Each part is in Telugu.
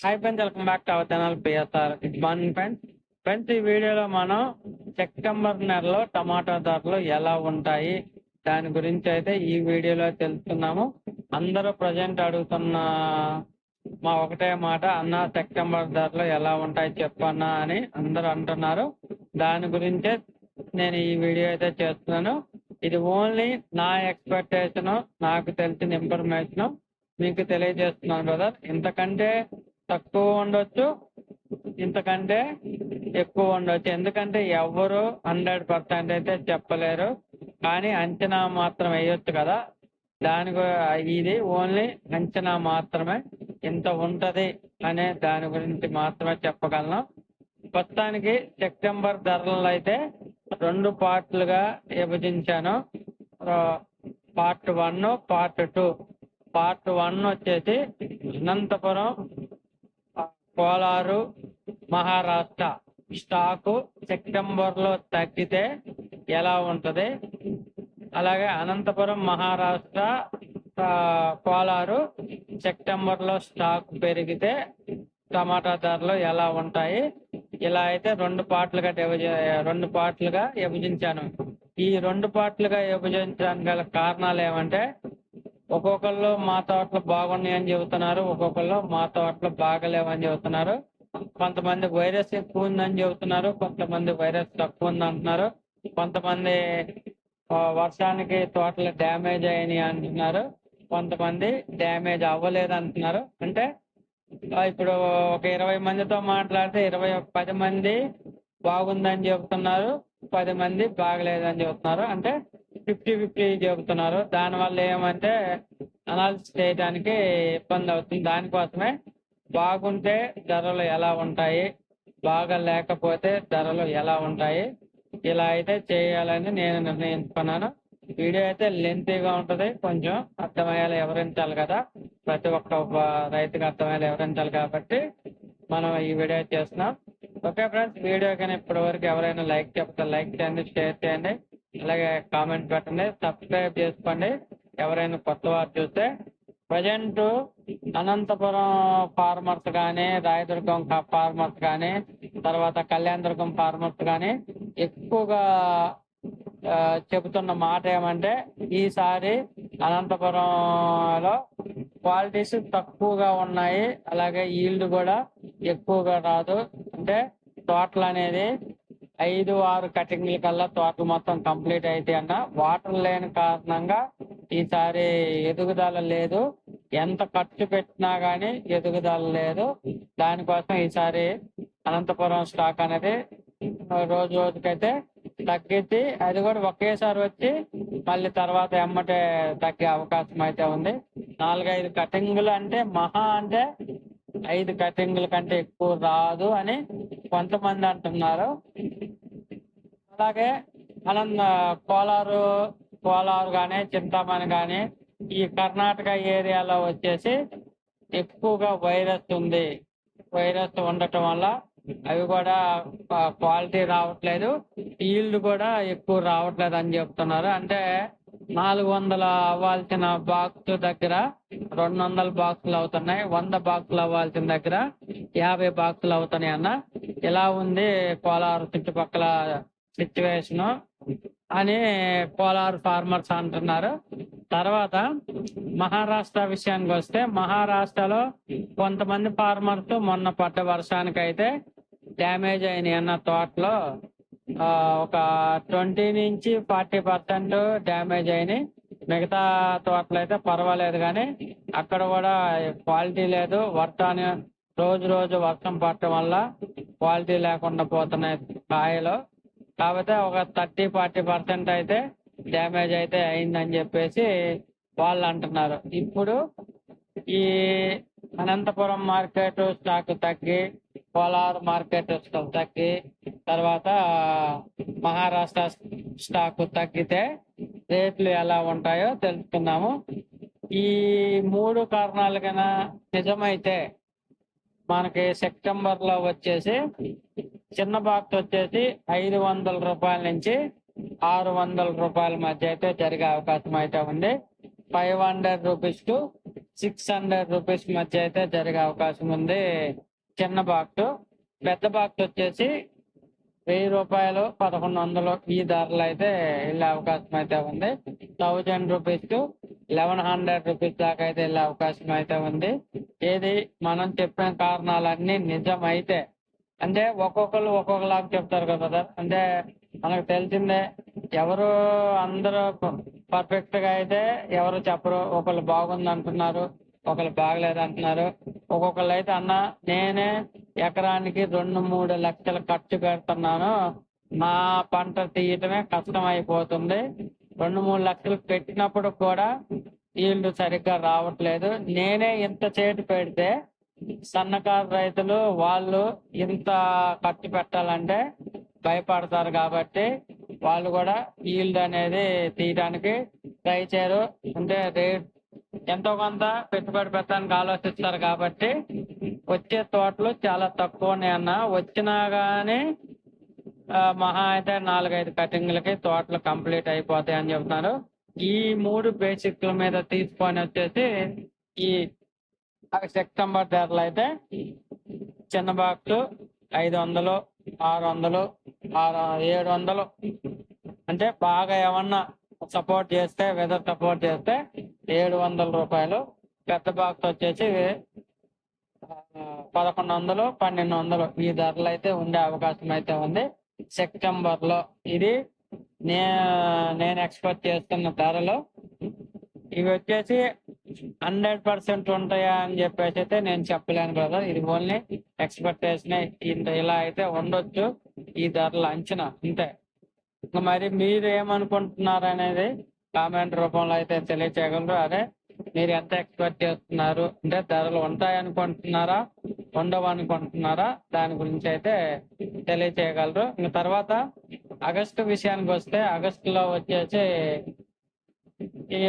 Hi friends welcome back to our channel PSR good morning friends friends ఈ వీడియోలో మనం సెప్టెంబర్ నెలలో టమాటా ధరలు ఎలా ఉంటాయి దాని గురించి అయితే ఈ వీడియోలో తెలుసుకున్నాము అందరూ ప్రజెంట్ అడుగుతున్న మా ఒకటే మాట అన్న సెప్టెంబర్ ధరలు ఎలా ఉంటాయి చెప్పన్నా అని అందరూ అంటున్నారు. దాని గురించే నేను ఈ వీడియో అయితే చేస్తున్నాను. ఇది ఓన్లీ నా ఎక్స్పెక్టేషను నాకు తెలిసిన ఇన్ఫర్మేషను మీకు తెలియజేస్తున్నాను బ్రదర్ ఇంతకంటే తక్కువ ఉండొచ్చు ఇంతకంటే ఎక్కువ ఉండొచ్చు. ఎందుకంటే ఎవరు హండ్రెడ్ పర్సెంట్ అయితే చెప్పలేరు. కానీ అంచనా మాత్రం వేయొచ్చు కదా. దాని ఇది ఓన్లీ అంచనా మాత్రమే. ఇంత ఉంటది అనే దాని గురించి మాత్రమే చెప్పగలను. ప్రస్తుతానికి సెప్టెంబర్ ధరలు అయితే రెండు పార్ట్లుగా విభజించాను. Part one part two. Part one వచ్చేసి అనంతపురం కోలారు మహారాష్ట్ర. స్టాకు సెప్టెంబర్లో తగ్గితే ఎలా ఉంటది? అలాగే అనంతపురం మహారాష్ట్ర కోలారు సెప్టెంబర్లో స్టాక్ పెరిగితే టమాటా ధరలు ఎలా ఉంటాయి? ఇలా అయితే రెండు పార్ట్లుగా రెండు పార్ట్లుగా విభజించాను. ఈ రెండు పార్ట్లుగా విభజించడానికి గల కారణాలు ఏమంటే ఒక్కొక్కళ్ళు మా తోటలు బాగున్నాయని చెబుతున్నారు ఒక్కొక్కళ్ళు మా తోటలు బాగలేవని చెబుతున్నారు. కొంతమంది వైరస్ ఎక్కువ ఉందని చెబుతున్నారు కొంతమంది వైరస్ తక్కువ ఉంది అంటున్నారు. కొంతమంది వర్షానికి తోటలు డ్యామేజ్ అయినాయి అంటున్నారు. కొంతమంది డ్యామేజ్ అవ్వలేదు అంటున్నారు. అంటే ఇప్పుడు ఒక ఇరవై మందితో మాట్లాడితే ఇరవై పది మంది బాగుందని చెబుతున్నారు పది మంది బాగలేదని చెబుతున్నారు. అంటే ఫిఫ్టీ ఫిఫ్టీ చెబుతున్నారు. దానివల్ల ఏమంటే అనాలిసిస్ చేయడానికి ఇబ్బంది అవుతుంది. దానికోసమే బాగుంటే ధరలు ఎలా ఉంటాయి బాగా లేకపోతే ధరలు ఎలా ఉంటాయి ఇలా అయితే చేయాలని నేను నిర్ణయించుకున్నాను. వీడియో అయితే లెంతీగా ఉంటుంది కొంచెం అర్థమయ్యేలా వివరించాలి కదా. ప్రతి ఒక్క రైతుకు రైతుకి అర్థమయ్యేలా వివరించాలి కాబట్టి మనం ఈ వీడియో చేస్తున్నాం. ఓకే ఫ్రెండ్స్ వీడియో కానీ ఇప్పటి వరకు ఎవరైనా లైక్ చెప్తే లైక్ చేయండి షేర్ చేయండి. అలాగే కామెంట్ పెట్టండి సబ్స్క్రైబ్ చేసుకోండి. ఎవరైనా కొత్త వారు చూస్తే ప్రజెంట్ అనంతపురం ఫార్మర్స్ కానీ రాయదుర్గం ఫార్మర్స్ కానీ తర్వాత కళ్యాణదుర్గం ఫార్మర్స్ కానీ ఎక్కువగా చెబుతున్న మాట ఏమంటే ఈసారి అనంతపురంలో క్వాలిటీస్ తక్కువగా ఉన్నాయి. అలాగే ఈల్డ్ కూడా ఎక్కువగా రాదు. అంటే తోటలు అనేది ఐదు ఆరు కటింగ్ల కల్లా తోట మొత్తం కంప్లీట్ అయితే అన్న. వాటర్ లేని కారణంగా ఈసారి ఎదుగుదల లేదు. ఎంత ఖర్చు పెట్టినా గానీ ఎదుగుదల లేదు. దానికోసం ఈసారి అనంతపురం స్టాక్ అనేది రోజు రోజుకైతే తగ్గిద్ది అది కూడా ఒకేసారి వచ్చి మళ్ళీ తర్వాత ఎమ్మటే తగ్గే అవకాశం అయితే ఉంది. నాలుగైదు కటింగులు అంటే మహా అంటే ఐదు కటింగుల కంటే ఎక్కువ రాదు అని కొంతమంది అంటున్నారు. అలాగే మనం కోలారు కోలారు కానీ చింతామణి కానీ ఈ కర్ణాటక ఏరియాలో వచ్చేసి ఎక్కువగా వైరస్ ఉంది. వైరస్ ఉండటం వల్ల అవి కూడా క్వాలిటీ రావట్లేదు. ఈల్డ్ కూడా ఎక్కువ రావట్లేదు అని చెప్తున్నారు. అంటే నాలుగు వందల అవ్వాల్సిన బాక్స్ దగ్గర రెండు వందల బాక్సులు అవుతున్నాయి. వంద బాక్సులు అవ్వాల్సిన దగ్గర యాభై బాక్సులు అవుతున్నాయి అన్న. ఇలా ఉంది కోలారు చుట్టుపక్కల సిచ్యువేషన్ అని పోలార్ ఫార్మర్స్ అంటున్నారు. తర్వాత మహారాష్ట్ర విషయానికి వస్తే మహారాష్ట్రలో కొంతమంది ఫార్మర్స్ మొన్న పడ్డ వర్షానికి అయితే డ్యామేజ్ అయినాయి అన్న తోటలో ఒక ట్వంటీ నుంచి ఫార్టీ పర్సెంట్ డ్యామేజ్ అయినాయి. మిగతా తోటలు అయితే పర్వాలేదు కానీ అక్కడ కూడా క్వాలిటీ లేదు. వర్షాన్ని రోజు రోజు వర్షం పడటం వల్ల క్వాలిటీ లేకుండా పోతున్నాయి కాయలు. కాకపోతే ఒక థర్టీ ఫార్టీ పర్సెంట్ అయితే డ్యామేజ్ అయితే అయిందని చెప్పేసి వాళ్ళు అంటున్నారు. ఇప్పుడు ఈ అనంతపురం మార్కెట్ స్టాక్ తగ్గి కోలార్ మార్కెట్ స్టాక్ తగ్గి తర్వాత మహారాష్ట్ర స్టాక్ తగ్గితే రేట్లు ఎలా ఉంటాయో తెలుసుకున్నాము ఈ మూడు కారణాలు కన్నా నిజమైతే మనకి సెప్టెంబర్లో వచ్చేసి చిన్న బాక్స్ వచ్చేసి ఐదు వందల రూపాయల నుంచి ఆరు వందల రూపాయల మధ్య అయితే జరిగే అవకాశం అయితే ఉంది. Five hundred rupees to six hundred rupees మధ్య అయితే జరిగే అవకాశం ఉంది చిన్న బాక్స్ పెద్ద బాక్స్ వచ్చేసి వెయ్యి రూపాయలు పదకొండు వందలు ఈ ధరలు అయితే వెళ్ళే అవకాశం అయితే ఉంది. Thousand rupees to eleven hundred rupees దాకా అయితే వెళ్ళే అవకాశం అయితే ఉంది. ఏది మనం చెప్పిన కారణాలన్నీ నిజం అయితే అంటే ఒక్కొక్కరు ఒక్కొక్కలాగా చెప్తారు కదా సార్. అంటే మనకు తెలిసిందే ఎవరు అందరూ పర్ఫెక్ట్గా అయితే ఎవరు చెప్పరు. ఒకళ్ళు బాగుంది అంటున్నారు ఒకళ్ళు బాగలేదు అంటున్నారు ఒక్కొక్కళ్ళు అయితే అన్న నేనే ఎకరానికి రెండు మూడు లక్షలు ఖర్చు పెడుతున్నాను. నా పంట తీయటమే కష్టం అయిపోతుంది రెండు మూడు లక్షలు పెట్టినప్పుడు కూడా వీళ్ళు సరిగ్గా రావట్లేదు. నేనే ఇంత చేతి పెడితే సన్నకారు రైతులు వాళ్ళు ఇంత ఖర్చు పెట్టాలంటే భయపడతారు కాబట్టి వాళ్ళు కూడా ఈల్డ్ అనేది తీయడానికి ట్రై చేయరు. అంటే రేట్ ఎంతో కొంత పెట్టుబడి పెట్టడానికి ఆలోచిస్తారు కాబట్టి వచ్చే తోటలు చాలా తక్కువనే అన్న వచ్చినా గానీ మహా అయితే నాలుగైదు కటింగ్లకి తోటలు కంప్లీట్ అయిపోతాయి అని చెప్తున్నారు. ఈ మూడు బేసిక్ల మీద తీసుకొని వచ్చేసి ఈ సెప్టెంబర్ ధరలు అయితే చిన్న బాక్స్ ఐదు వందలు ఆరు వందలు ఆరు ఏడు వందలు అంటే బాగా ఏమన్నా సపోర్ట్ చేస్తే వెదర్ సపోర్ట్ చేస్తే ఏడు వందల రూపాయలు. పెద్ద బాక్స్ వచ్చేసి పదకొండు వందలు పన్నెండు వందలు ఈ ధరలు అయితే ఉండే అవకాశం అయితే ఉంది. సెప్టెంబర్లో ఇది నే నేను ఎక్స్పెక్ట్ చేస్తున్న ధరలు ఇవి వచ్చేసి హండ్రెడ్ పర్సెంట్ ఉంటాయా అని చెప్పేసి అయితే నేను చెప్పలేను బ్రదర్ ఇది ఓన్లీ ఎక్స్పెక్టేషన్ ఇంత ఇలా అయితే ఉండొచ్చు. ఈ ధరల అంచనా అంతే. ఇంకా మరి మీరు ఏమనుకుంటున్నారు అనేది కామెంట్ రూపంలో అయితే తెలియచేయగలరు. అదే మీరు ఎంత ఎక్స్పెక్ట్ చేస్తున్నారు అంటే ధరలు ఉంటాయనుకుంటున్నారా ఉండవు అనుకుంటున్నారా దాని గురించి అయితే తెలియచేయగలరు. ఇంకా తర్వాత ఆగస్టు విషయానికి వస్తే ఆగస్టులో వచ్చేసి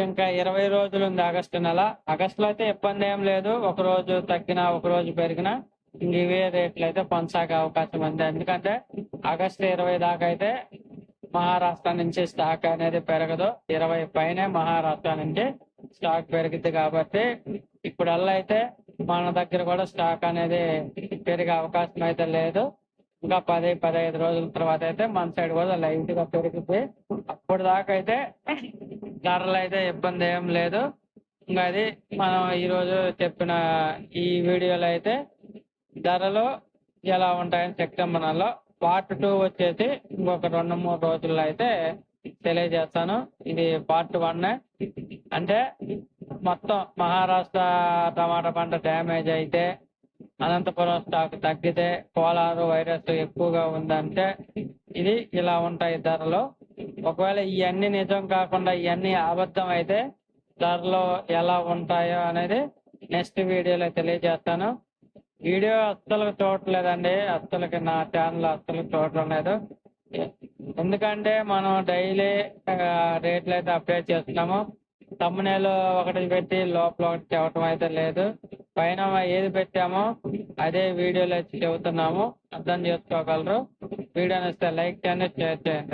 ఇంకా ఇరవై రోజులు ఉంది ఆగస్టు నెల. ఆగస్టులో అయితే ఇబ్బంది ఏం లేదు. ఒక రోజు తగ్గినా ఒక రోజు పెరిగినా ఇవే రేట్లు అయితే కొనసాగే అవకాశం ఉంది. ఎందుకంటే ఆగస్టు ఇరవై దాకా అయితే మహారాష్ట్ర నుంచి స్టాక్ అనేది పెరగదు. ఇరవై పైనే మహారాష్ట్ర నుంచి స్టాక్ పెరిగింది కాబట్టి ఇప్పుడల్లా అయితే మన దగ్గర కూడా స్టాక్ అనేది పెరిగే అవకాశం అయితే లేదు. ఇంకా పది పదహైదు రోజుల తర్వాత అయితే మన సైడ్ కూడా లైట్గా పెరుగుద్ది. అప్పుడు దాకా అయితే ధరలు అయితే ఇబ్బంది ఏం లేదు. ఇంకా అది మనం ఈ రోజు చెప్పిన ఈ వీడియోలో అయితే ధరలు ఎలా ఉంటాయని సెప్టెంబర్ నెలలో పార్ట్ టూ వచ్చేసి ఇంకొక రెండు మూడు రోజుల్లో అయితే తెలియజేస్తాను. ఇది పార్ట్ వన్. అంటే మొత్తం మహారాష్ట్ర టమాటా పంట డ్యామేజ్ అయితే అనంతపురం స్టాక్ తగ్గితే కోలారు వైరస్ ఎక్కువగా ఉందంటే ఇది ఇలా ఉంటాయి ధరలు. ఒకవేళ ఇవన్నీ నిజం కాకుండా ఇవన్నీ అబద్ధం అయితే ధరలు ఎలా ఉంటాయో అనేది నెక్స్ట్ వీడియోలో తెలియజేస్తాను. వీడియో అస్సలు చూడట్లేదండి. అస్సలకి నా ఛానల్ అస్సలు చూడటం లేదు ఎందుకంటే మనం డైలీ రేట్లు అయితే అప్డేట్ చేస్తున్నాము. తమ్మునేలు ఒకటి పెట్టి లోపల ఒకటి చెప్పడం అయితే లేదు. పైన ఏది పెట్టామో అదే వీడియోలో చెబుతున్నాము. అర్థం చేసుకోగలరు. వీడియో నచ్చితే లైక్ చేయండి షేర్ చేయండి.